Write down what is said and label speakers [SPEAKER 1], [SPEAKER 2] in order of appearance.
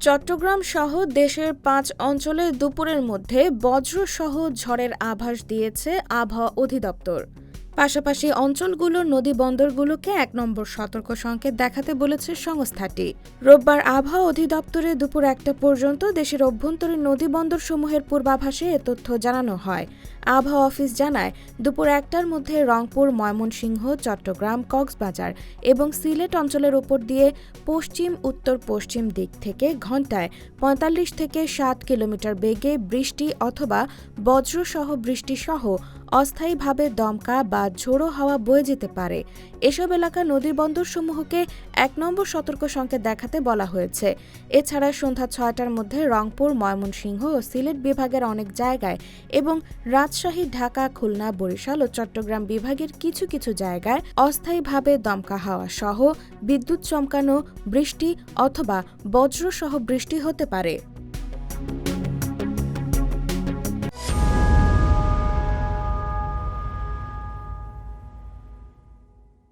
[SPEAKER 1] চট্টগ্রাম সহ দেশের পাঁচ অঞ্চলে দুপুরের মধ্যে বজ্রসহ ঝড়ের আভাস দিয়েছে আবহাওয়া অধিদপ্তর। পাশাপাশি অঞ্চলগুলোর নদী বন্দরগুলোকে এক নম্বর সতর্ক সংকেত দেখাতে বলেছে সংস্থাটি। রোববার আবহাওয়া অধিদপ্তরে দুপুর একটা পর্যন্ত দেশের অভ্যন্তরীণ নদী বন্দরসমূহের পূর্বাভাসে এ তথ্য জানানো হয়। আবহাওয়া অফিস জানায়, দুপুর একটার মধ্যে রংপুর, ময়মনসিংহ, চট্টগ্রাম, কক্সবাজার এবং সিলেট অঞ্চলের উপর দিয়ে পশ্চিম, উত্তর, পশ্চিম দিক থেকে ঘন্টায় পঁয়তাল্লিশ থেকে ষাট কিলোমিটার বেগে বৃষ্টি অথবা বজ্রসহ বৃষ্টিসহ অস্থায়ীভাবে দমকা বা ঝোড়ো হাওয়া বয়ে যেতে পারে। এসব এলাকা নদীর বন্দরসমূহকে এক নম্বর সতর্ক সংকেত দেখাতে বলা হয়েছে। এছাড়া সন্ধ্যা ছয়টার মধ্যে রংপুর, ময়মনসিংহ ও সিলেট বিভাগের অনেক জায়গায় এবং রাজশাহী, ঢাকা, খুলনা, বরিশাল ও চট্টগ্রাম বিভাগের কিছু কিছু জায়গায় অস্থায়ীভাবে দমকা হাওয়া সহ বিদ্যুৎ চমকানো বৃষ্টি অথবা বজ্রসহ বৃষ্টি হতে পারে।